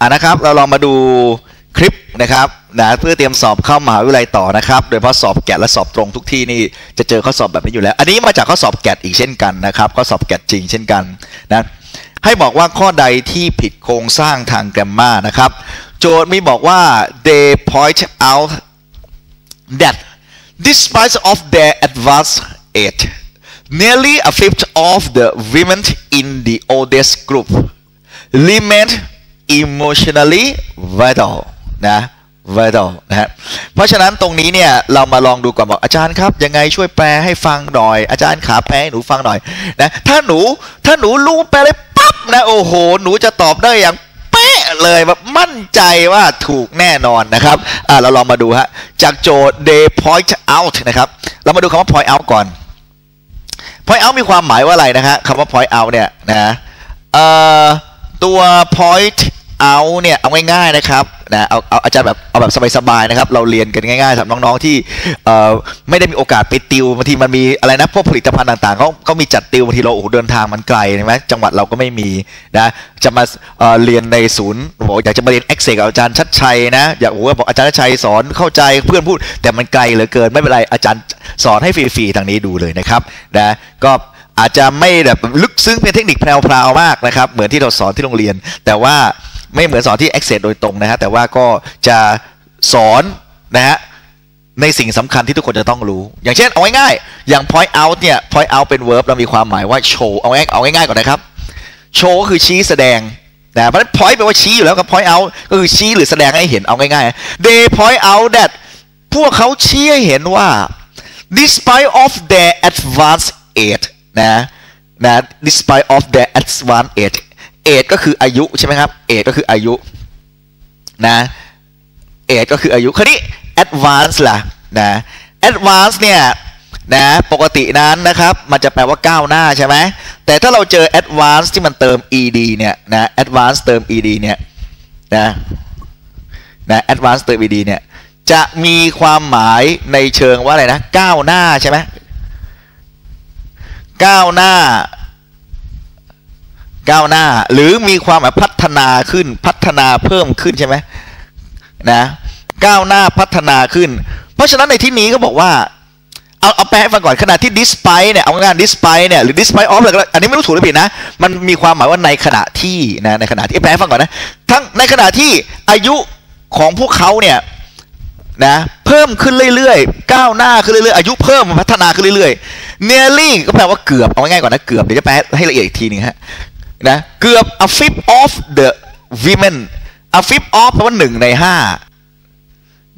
อ่านะครับเราลองมาดูคลิปนะครับนะเพื่อเตรียมสอบเข้ามหาวิทยาลัยต่อนะครับ โดยเฉพาะสอบแกะและสอบตรงทุกที่นี่จะเจอข้อสอบแบบนี้อยู่แล้ว อันนี้มาจากข้อสอบแกะอีกเช่นกันนะครับข้อสอบแกะจริงเช่นกันนะให้บอกว่าข้อใดที่ผิดโครงสร้างทางแกรมมานะครับ โจทย์มีบอกว่า they point out that despite of their advanced age nearly a fifth of the women in the oldest group remain emotionally vital นะ vital นะฮะเพราะฉะนั้นตรงนี้เนี่ยเรามาลองดูก่อนบอกอาจารย์ครับ ยังไงช่วยแปลให้ฟังหน่อย อาจารย์ขาแปลให้หนูฟังหน่อยนะถ้าหนูถ้าหนูรู้แปลเลยปั๊บนะโอ้โห หนูจะตอบได้อย่างเป๊ะเลยแบบมั่นใจว่าถูกแน่นอนนะครับอ่าเราลองมาดูฮะจากโจทย์ they point out นะครับเรามาดูคำว่า point out ก่อน point out มีความหมายว่าอะไรนะฮะคำว่า point out เนี่ยนะเอ่อตัว point out เนี่ยเอาง่ายๆนะครับนะเอาเอาอาจารย์แบบเอาแบบสบายๆนะครับเราเรียนกันง่ายๆสำหรับน้องๆที่เอ่อไม่ได้มีโอกาสไปติวบางทีมันมีอะไรนะพวกผลิตภัณฑ์ต่างๆเขาเขามีจัดติวบางทีเราโอ้โหเดินทางมันไกลใช่ไหมจังหวัดเราก็ไม่มีนะจะมาเอ่อเรียนในศูนย์บอกอยากจะมาเรียนเอ็กเซกับอาจารย์ชัดชัยนะอยากโอ้โหบอกอาจารย์ชัดชัยสอนเข้าใจเพื่อนพูด แต่มันไกลเหลือเกินไม่เป็นไรอาจารย์สอนให้ฟรีๆทางนี้ดูเลยนะครับนะก็อาจจะไม่แบบลึกซึ้งเป็นเทคนิคแพรวๆมากนะครับเหมือนที่เราสอนที่โรงเรียน แต่ว่า ไม่เหมือนสอนที่ Access โดยตรงนะฮะแต่ว่าก็จะสอนนะฮะในสิ่งสำคัญที่ทุกคนจะต้องรู้ อย่างเช่นเอาง่ายๆอย่าง point out เนี่ย point out เป็น verb เรามีความหมายว่า show เอาง่ายเอาง่ายๆก่อนนะครับ show ก็คือชี้แสดงนะเพราะฉะนั้น point แปลว่าชี้อยู่แล้วกับ point out ก็คือชี้หรือแสดงให้เห็นเอาง่ายๆ they point out that พวกเขาชี้ให้เห็นว่า despite of their advanced age นะนะ despite of their advanced age age ก็คืออายุใช่ไหมครับ age ก็คืออายุนะ age ก็คืออายุคราวนี้ advance ล่ะนะ advance เนี่ยนะปกตินั้นนะครับมันจะแปลว่าก้าวหน้าใช่ไหมแต่ถ้าเราเจอ advance ที่มันเติม ed เนี่ยนะ advance เติม ed เนี่ยนะนะ advance เติม ed เนี่ยจะมีความหมายในเชิงว่าอะไรนะก้าวหน้าใช่ไหมก้าวหน้า ก้าวหน้า หรือมีความหมายพัฒนาขึ้นพัฒนาเพิ่มขึ้นใช่ไหมนะก้าวหน้าพัฒนาขึ้น เพราะฉะนั้นในที่นี้ก็บอกว่าเอาเอาแปลให้ฟังก่อนขณะที่ despite เนี่ยเอางาน despite เนี่ยหรือ despite of อะไรก็อันนี้ไม่รู้ถูกหรือผิดนะ มันมีความหมายว่าในขณะที่นะในขณะที่แปลให้ฟังก่อนนะทั้งในขณะที่อายุของพวกเขาเนี่ยนะเพิ่มขึ้นเรื่อยๆก้าวหน้าขึ้นเรื่อยๆอายุเพิ่มพัฒนาขึ้นเรื่อยๆ nearly ก็แปลว่าเกือบเอาง่ายๆก่อนนะเกือบเดี๋ยวจะแปลให้ละเอียดอีกทีหนึงฮะ นะเกือบ a fifth of the women a fifth of แปลว่าหนึ่งในห้า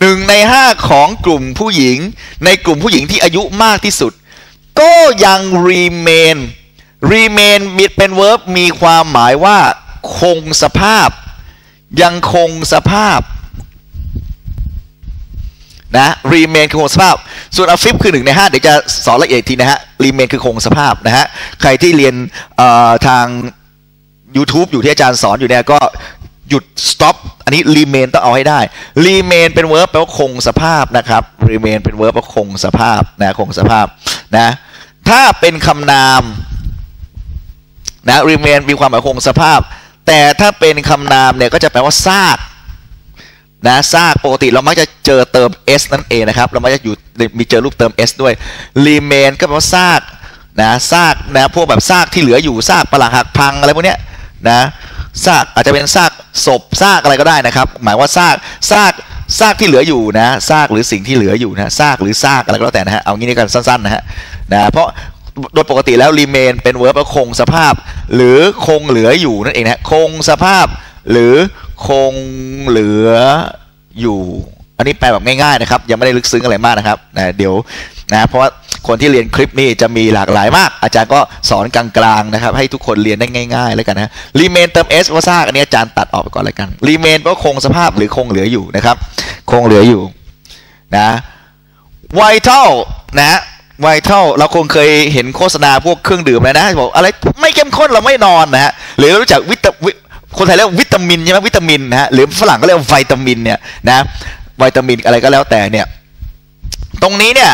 หนึ่งในห้าของกลุ่มผู้หญิง ในกลุ่มผู้หญิงที่อายุมากที่สุด ก็ยัง remain remain มีเป็น verb มีความหมายว่า คงสภาพ ยังคงสภาพนะ remain คือคงสภาพ ส่วน a fifth คือหนึ่งในห้าเดี๋ยวจะสอนละเอียดทีนะฮะ remain คือคงสภาพนะฮะ ใครที่เรียนทาง YouTube อยู่ที่อาจารย์สอนอยู่เนี่ยก็หยุด stop อันนี้ remain ต้องเอาให้ได้ remain เป็น verb แปลว่าคงสภาพนะครับ remain เป็น verb แปลว่าคงสภาพนะคงสภาพนะถ้าเป็นคำนามนะ remain มีความหมายคงสภาพ แต่ถ้าเป็นคำนามเนี่ยก็จะแปลว่าซากนะซากปกติเรามักจะเจอเติม s นั่นเองนะครับ เรามักจะอยู่มีเจอรูปเติม s ด้วย remain ก็แปลว่าซากนะซากนะพวกแบบซากที่เหลืออยู่ซากปรักหักพังอะไรพวกเนี้ย นะซากอาจจะเป็นซากศพซากอะไรก็ได้นะครับ หมายว่าซากซากซากที่เหลืออยู่นะซากหรือสิ่งที่เหลืออยู่นะซากหรือซากอะไรก็แล้วแต่นะฮะเอางี้นี่กันสั้นๆนะฮะนะเพราะโดยปกติแล้ว remain เป็น verb ว่าคงสภาพ หรือคงเหลืออยู่นั่นเองนะคงสภาพ หรือคงเหลืออยู่ อันนี้แปลแบบง่ายๆนะครับยังไม่ได้ลึกซึ้งอะไรมากนะครับนะเดี๋ยวนะเพราะว่า คนที่เรียนคลิปนี้จะมีหลากหลายมาก อาจารย์ก็สอนกลางๆนะครับให้ทุกคนเรียนได้ง่ายๆแล้วกันนะ remain เติม s ว่าซากอันนี้อาจารย์ตัดออกไปก่อนแล้วกัน remain ว่าคงสภาพหรือคงเหลืออยู่นะครับ คงเหลืออยู่นะ vital นะ vital เราคงเคยเห็นโฆษณาพวกเครื่องดื่มแล้วนะบอกอะไรไม่เข้มข้นเราไม่นอนนะฮะหรือรู้จักวิตาวิคนไทยเรียกวิตามินใช่ไหมวิตามินนะฮะหรือฝรั่งก็เรียกวิตามินเนี่ยนะวิตามินอะไรก็แล้วแต่เนี่ย ตรงนี้เนี่ย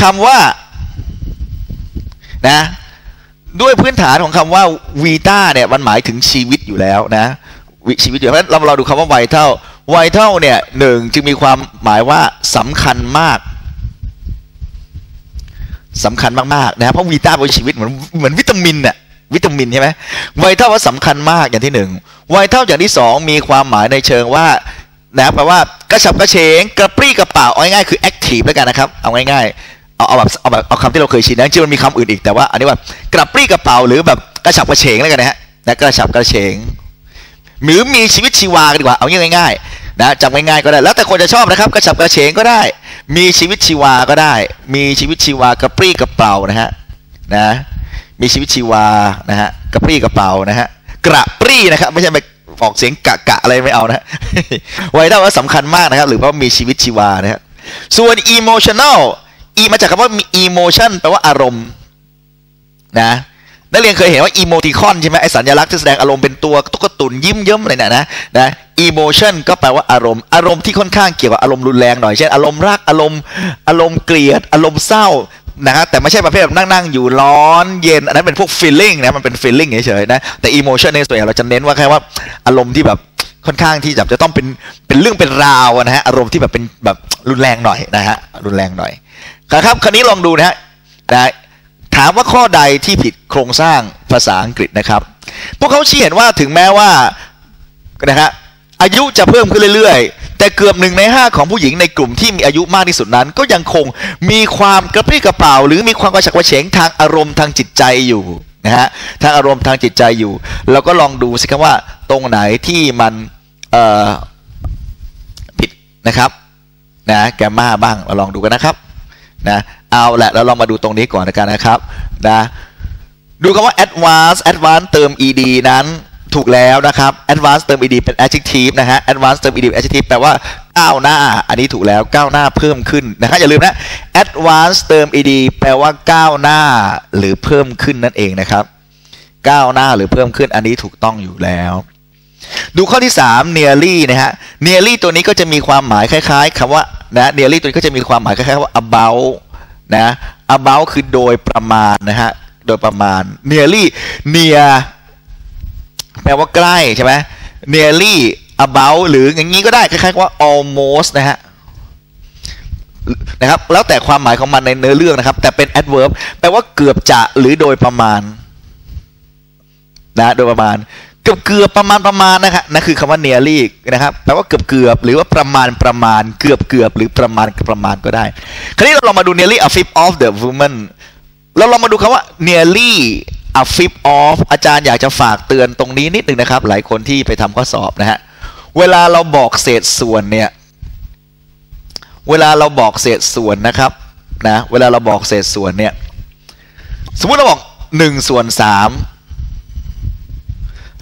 คำว่านะด้วยพื้นฐานของคำว่าวีต้าเนี่ยมันหมายถึงชีวิตอยู่แล้วนะวิชีวิตอยู่เพราะฉะนั้นเราเราดูคำว่า vital vital เนี่ยหนึ่งจึงมีความหมายว่าสำคัญมากสำคัญมากๆนะเพราะวีต้าเป็นชีวิตเหมือนเหมือนวิตามินอะวิตามินใช่ไหมไวเท่าว่าสำคัญมากอย่างที่หนึ่งไวเท่าอย่างที่สองมีความหมายในเชิงว่า นะแปลว่ากระฉับกระเฉงกระปรี้กระเป๋าเอาง่ายๆคือแอคทีฟแล้วกันนะครับเอาง่ายๆเอาเอาแบบเอาแบบเอาคำที่เราเคยชินนะจริงมันมีคำอื่นอีกแต่ว่าอันนี้ว่ากระปรี้กระเป๋าหรือแบบกระฉับกระเฉงแล้วกันนะฮะนะกระฉับกระเฉงหรือมีชีวิตชีวากันดีกว่าเอาง่ายๆนะจำง่ายๆก็ได้แล้วแต่คนจะชอบนะครับกระฉับกระเฉงก็ได้ มีชีวิตชีวาก็ได้ มีชีวิตชีวากระปรี้กระเป๋านะฮะนะมีชีวิตชีวานะฮะกระปรี้กระเป๋านะฮะกระปรี้นะครับไม่ใช่ไป ออกเสียงกะกะอะไรไม่เอานะไว้ได้ว่าสำคัญมากนะครับ หรือว่ามีชีวิตชีวานะฮะส่วน emotional อีมาจากคำว่า emotion แปลว่าอารมณ์นะนักเรียนเคยเห็นว่า emoticon ใช่ไหมไอสัญลักษณ์ที่แสดงอารมณ์เป็นตัวตุ๊กตุนยิ้มเยิ้มอะไรเนี่ยนะนะ emotion ก็แปลว่าอารมณ์ อารมณ์ที่ค่อนข้างเกี่ยวกับอารมณ์รุนแรงหน่อยเช่นอารมณ์รักอารมณ์อารมณ์เกลียด อารมณ์เศร้า นะฮะแต่ไม่ใช่ประเภทแบบนั่งๆอยู่ร้อนเย็นอันนั้นเป็นพวก feeling นะมันเป็น feeling เฉยๆนะแต่ emotion ในส่วนใหญ่เราจะเน้นว่าแค่ว่าอารมณ์ที่แบบค่อนข้างที่จะจะต้องเป็นเป็นเรื่องเป็นราวนะฮะอารมณ์ที่แบบเป็นแบบรุนแรงหน่อยนะฮะรุนแรงหน่อยครับคราวนี้ลองดูนะฮะนะถามว่าข้อใดที่ผิดโครงสร้างภาษาอังกฤษนะครับ พวกเขาชี้เห็นว่าถึงแม้ว่านะฮะอายุจะเพิ่มขึ้นเรื่อยๆ แต่เกือบหนึ่งในห้าของผู้หญิงในกลุ่มที่มีอายุมากที่สุดนั้น ก็ยังคงมีความกระปรี้กระเป๋า หรือมีความกระฉับกระเฉงทางอารมณ์ทางจิตใจอยู่นะฮะทางอารมณ์ทางจิตใจอยู่ เราก็ลองดูสิครับว่าตรงไหนที่มันผิดนะครับนะแกมมาบ้างเราลองดูกันนะครับนะเอาแหละเราลองมาดูตรงนี้ก่อนกันนะครับนะดูคำว่า advance advance เติม ed นั้น ถูกแล้วนะครับ advance เติม ed เป็น adjective นะฮะ advance เติม ed adjective แปลว่าก้าวหน้า อันนี้ถูกแล้วก้าวหน้าเพิ่มขึ้นนะครับอย่าลืมนะ advance เติม ed แปลว่าก้าวหน้าหรือเพิ่มขึ้นนั่นเองนะครับก้าวหน้าหรือเพิ่มขึ้นอันนี้ถูกต้องอยู่แล้ว ดูข้อที่ 3 nearly นะฮะ nearly ตัวนี้ก็จะมีความหมายคล้ายๆคำว่านะ nearly ตัวนี้ก็จะมีความหมายคล้ายๆว่า about นะ about คือโดยประมาณนะฮะโดยประมาณ nearly near แปลว่าใกล้ใช่ไหม nearly about หรืออย่างนี้ก็ได้คล้ายๆว่า almost นะฮะนะครับแล้วแต่ความหมายของมันในเนื้อเรื่องนะครับ แต่เป็น adverb แปลว่าเกือบจะหรือโดยประมาณนะโดยประมาณ เกือบเกือบประมาณประมาณนะครับนั่นคือคำว่า nearly นะครับแปลว่าเกือบเกือบหรือว่าประมาณประมาณ เกือบเกือบหรือประมาณประมาณก็ได้ คราวนี้เราลองมาดู nearly a fifth of the woman เราลองมาดูคำว่า nearly a fifth of อาจารย์อยากจะฝากเตือนตรงนี้นิดนึงนะครับ หลายคนที่ไปทำข้อสอบนะฮะ เวลาเราบอกเศษส่วนเนี่ย เวลาเราบอกเศษส่วนนะครับนะ เวลาเราบอกเศษส่วนเนี่ย สมมุติเราบอก1ส่วน3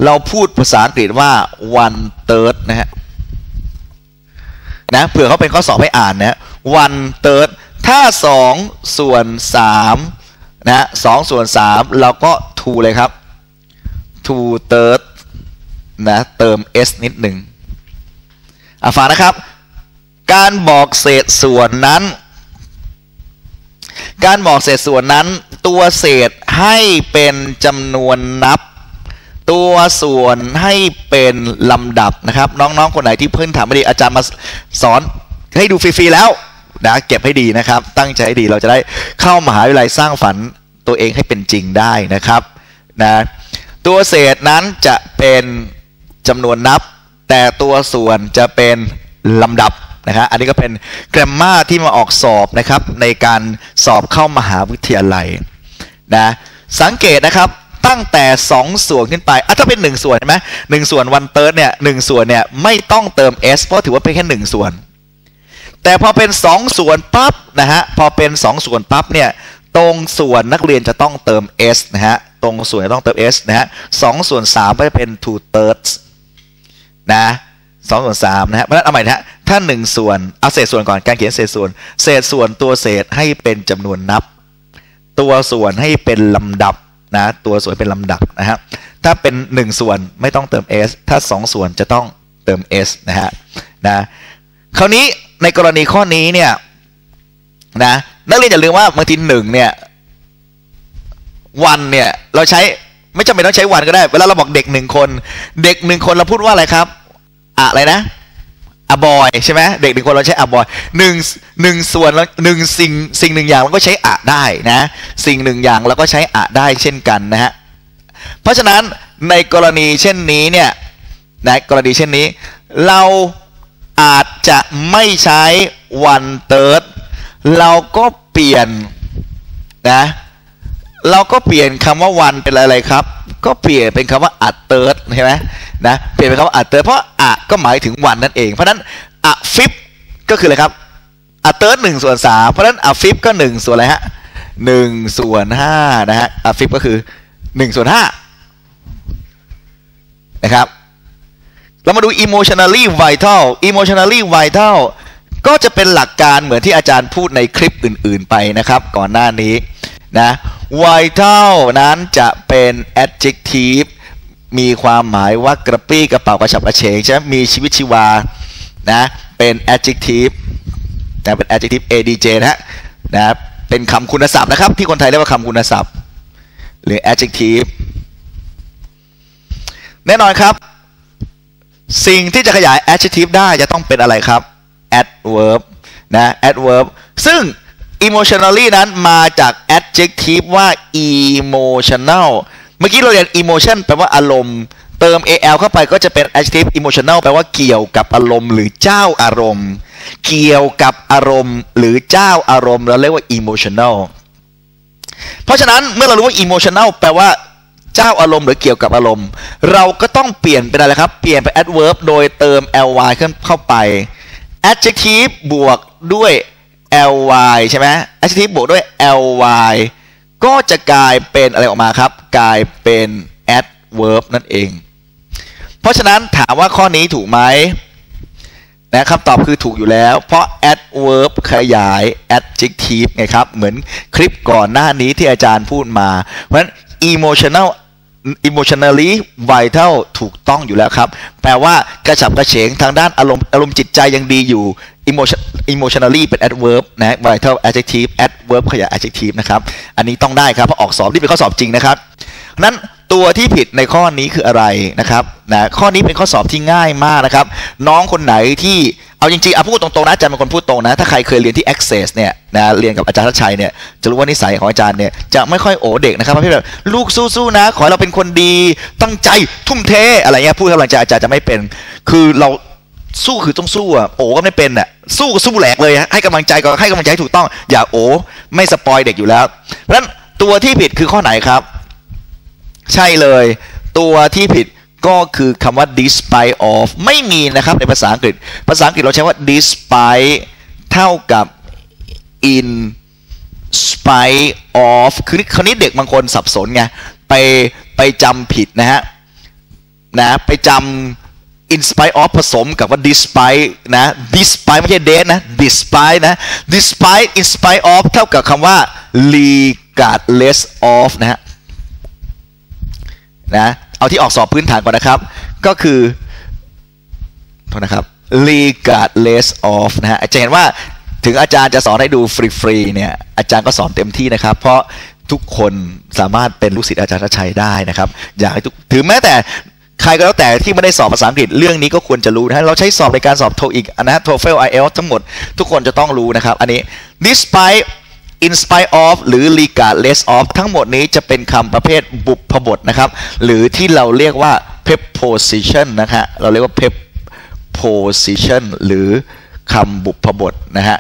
เราพูดภาษาอังกฤษว่า one third นะฮะนะเผื่อเขาเป็นข้อสอบให้อ่านนะ one third ถ้า 2 ส่วน 3 นะสองส่วน3เราก็ two เลยครับ two third นะเติม s นิดหนึ่งอะฟังนะครับ การบอกเศษส่วนนั้น การบอกเศษส่วนนั้น ตัวเศษให้เป็นจำนวนนับ ตัวส่วนให้เป็นลำดับนะครับ น้องๆ คนไหนที่เพิ่งถามไม่ดีอาจารย์มาสอนให้ดูฟรีๆแล้วนะเก็บให้ดีนะครับ ตั้งใจให้ดีเราจะได้เข้ามหาวิทยาลัยสร้างฝัน ตัวเองให้เป็นจริงได้นะครับนะตัวเศษนั้นจะเป็นจำนวนนับ แต่ตัวส่วนจะเป็นลำดับนะครับอันนี้ก็เป็นแกรมมาที่มาออกสอบนะครับในการสอบเข้ามหาวิทยาลัยนะสังเกตนะครับตั้งแต่ 2 ส่วนขึ้นไปอะถ้าเป็น 1 ส่วนใช่ไหมหนึ่งส่วนวันเติร์ดเนี่ยหส่วนเนี่ยไม่ต้องเติม s เพราะถือว่าเป็นแค่ 1 ส่วน แต่พอเป็น 2 ส่วนปั๊บนะฮะพอเป็น 2 ส่วนปั๊บเนี่ย ตรงส่วนนักเรียนจะต้องเติม s นะฮะ ตรงส่วนจะต้องเติม s นะฮะสองส่วน3ก็จะเป็น two thirds นะสองส่วนสามนะฮะเพราะนั้นเอาใหม่นะฮะ ถ้าหนึ่งส่วนเอาเศษส่วนก่อน การเขียนเศษส่วน เศษส่วนตัวเศษให้เป็นจำนวนนับ ตัวส่วนให้เป็นลำดับนะ ตัวส่วนเป็นลำดับนะฮะ ถ้าเป็น1ส่วนไม่ต้องเติม s ถ้า2ส่วนจะต้องเติม s นะฮะ นะ คราวนี้ในกรณีข้อนี้เนี่ยนะ นักเรียนอย่าลืมว่าบางทีหนึ่งเนี่ย วันเนี่ย เราใช้ไม่จำเป็นต้องใช้วันก็ได้ เวลาเราบอกเด็กหนึ่งคน เด็กหนึ่งคนเราพูดว่าอะไรครับ อะไรนะอบอยใช่ไหมเด็กหนึ่งคนเราใช้อบอยหนึ่งหนึ่งส่วนแล้วหนึ่งสิ่งสิ่งหนึ่งอย่างเราก็ใช้อะได้นะ สิ่งหนึ่งอย่างเราก็ใช้อะได้เช่นกันนะฮะเพราะฉะนั้นในกรณีเช่นนี้เนี่ยนะกรณีเช่นนี้ เราอาจจะไม่ใช้ one third เราก็เปลี่ยนนะเราก็เปลี่ยนคำว่าวันเป็นอะไรครับ ก็เปลี่ยนเป็นคำว่าอัดเติร์ดใช่ไหมนะเปลี่ยนเป็นคำว่าอัดเติร์ดเพราะอะก็หมายถึงวันนั่นเองเพราะนั้นอะฟิปก็คืออะไรครับอัดเติร์ดหนึ่งส่วนสามเพราะนั้นอะฟิปก็หนึ่งส่วนอะไรฮะหนึ่งส่วนห้านะฮะอะฟิปก็คือหนึ่งส่วนห้านะครับเรามาดู emotionally vital emotionally vital ก็จะเป็นหลักการเหมือนที่อาจารย์พูดในคลิปอื่น ๆไปนะครับ ก่อนหน้านี้นะ vital นั้นจะเป็น adjective มีความหมายว่ากระปี้กระเป๋ากระฉับกระเฉงใช่ไหมมีชีวิตชีวานะเป็น adjective นะเป็น adjective adj นะนะเป็นคำคุณศัพท์นะครับ ที่คนไทยเรียกว่าคำคุณศัพท์ หรือ adjective แน่นอนครับ สิ่งที่จะขยาย adjective ได้จะต้องเป็นอะไรครับ adverb นะ adverb ซึ่ง emotionally นั้นมาจาก adjective ว่า emotional เมื่อกี้เราเรียน emotion แปลว่าอารมณ์ เติม al เข้าไปก็จะเป็น adjective emotional แปลว่าเกี่ยวกับอารมณ์ หรือเจ้าอารมณ์ เกี่ยวกับอารมณ์ หรือเจ้าอารมณ์เราเรียกว่า emotional เพราะฉะนั้นเมื่อเรารู้ว่า emotional แปลว่าเจ้าอารมณ์หรือเกี่ยวกับอารมณ์ เราก็ต้องเปลี่ยนเป็นอะไรครับ เปลี่ยนเป็น adverb โดยเติม ly เข้าไป adjective บวกด้วย ly ใช่ไหม adjective บวกด้วย ly ก็จะกลายเป็นอะไรออกมาครับ กลายเป็น adverb นั่นเอง เพราะฉะนั้นถามว่าข้อนี้ถูกไหมนะคำตอบคือถูกอยู่แล้ว เพราะ adverb ขยาย adjective ไงครับ เหมือนคลิปก่อนหน้านี้ที่อาจารย์พูดมา เพราะฉะนั้น emotional emotionally vital ถูกต้องอยู่แล้วครับ แปลว่ากระฉับกระเฉงทางด้านอารมณ์อารมณ์จิตใจยังดีอยู่ emotion emotionally เป็น adverb นะ vital adjective adverb ขยาย adjective นะครับ อันนี้ต้องได้ครับเพราะออกสอบนี่เป็นข้อสอบจริงนะครับนั้น ตัวที่ผิดในข้อนี้คืออะไรนะครับนะข้อนี้เป็นข้อสอบที่ง่ายมากนะครับ น้องคนไหนที่เอาจริงๆเอาพูดตรงๆนะอาจารย์เป็นคนพูดตรงนะ ถ้าใครเคยเรียนที่ Access เนี่ยนะเรียนกับอาจารย์ทัชชัยเนี่ยจะรู้ว่านิสัยของอาจารย์เนี่ยจะไม่ค่อยโอเด็กนะครับประเภทแบบลูกสู้ๆนะ ขอให้เราเป็นคนดีตั้งใจทุ่มเทอะไรเงี้ยพูดกำลังใจอาจารย์จะไม่เป็น คือเราสู้คือต้องสู้อะโอก็ไม่เป็นอะสู้ก็สู้แหลกเลยฮะให้กำลังใจก็ให้กำลังใจถูกต้อง อย่าโอไม่สปอยเด็กอยู่แล้วเพราะฉะนั้นตัวที่ผิดคือข้อไหนครับ ใช่เลย ตัวที่ผิดก็คือคำว่า despite of ไม่มีนะครับในภาษาอังกฤษ ภาษาอังกฤษเราใช้ว่า despite เท่ากับ in spite of คือคราวนี้เด็กบางคนสับสนไง ไปไปจำผิดนะฮะ นะ ไปจำ in spite of ผสมกับว่า despite นะ despite ไม่ใช่ dead นะ despite นะ despite in spite of เท่ากับคำว่า regardless of นะฮะ นะเอาที่ออกสอบพื้นฐานก่อนนะครับ ก็คือโทษนะครับ regardless of นะฮะจะเห็นว่าถึงอาจารย์จะสอนให้ดูฟรีๆเนี่ยอาจารย์ก็สอนเต็มที่นะครับ เพราะทุกคนสามารถเป็นลูกศิษย์อาจารย์ชัยได้นะครับ อยากให้ทุกถือแม้แต่ใครก็แล้วแต่ที่ไม่ได้สอบภาษาอังกฤษเรื่องนี้ก็ควรจะรู้นะเราใช้สอบในการสอบโทอีกนะ TOEFL IELTS ทั้งหมด ทุกคนจะต้องรู้นะครับ อันนี้ despite in spite of หรือ regardless of ทั้งหมดนี้จะเป็นคำประเภทบุพบทนะครับ หรือที่เราเรียกว่า preposition นะฮะเราเรียกว่า preposition หรือคำบุพบทนะฮะ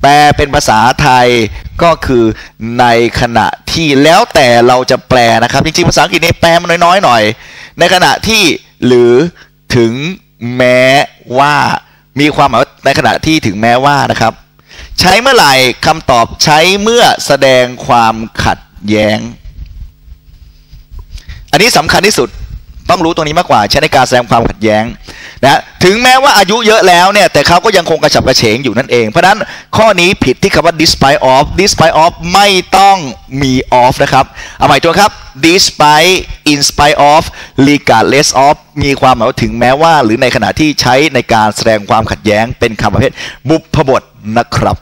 แปลเป็นภาษาไทยก็คือในขณะที่แล้วแต่เราจะแปลนะครับ จริงๆภาษาอังกฤษนี่แปลมันน้อยๆหน่อย ในขณะที่หรือถึงแม้ว่ามีความหมายในขณะที่ถึงแม้ว่านะครับ ใช้เมื่อไหร่คำตอบใช้เมื่อแสดงความขัดแย้ง อันนี้สำคัญที่สุดต้องรู้ตรงนี้มากกว่าใช้ในการแสดงความขัดแย้งนะถึงแม้ว่าอายุเยอะแล้วเนี่ย แต่เขาก็ยังคงกระฉับกระเฉงอยู่นั่นเอง เพราะฉะนั้นข้อนี้ผิดที่คำว่า despite of despite of ไม่ต้องมี of นะครับ เอาใหม่ตัวครับ despite in spite of regardless of มีความหมายว่าถึงแม้ว่า หรือในขณะที่ใช้ในการแสดงความขัดแย้งเป็นคำประเภทบุพบทนะครับ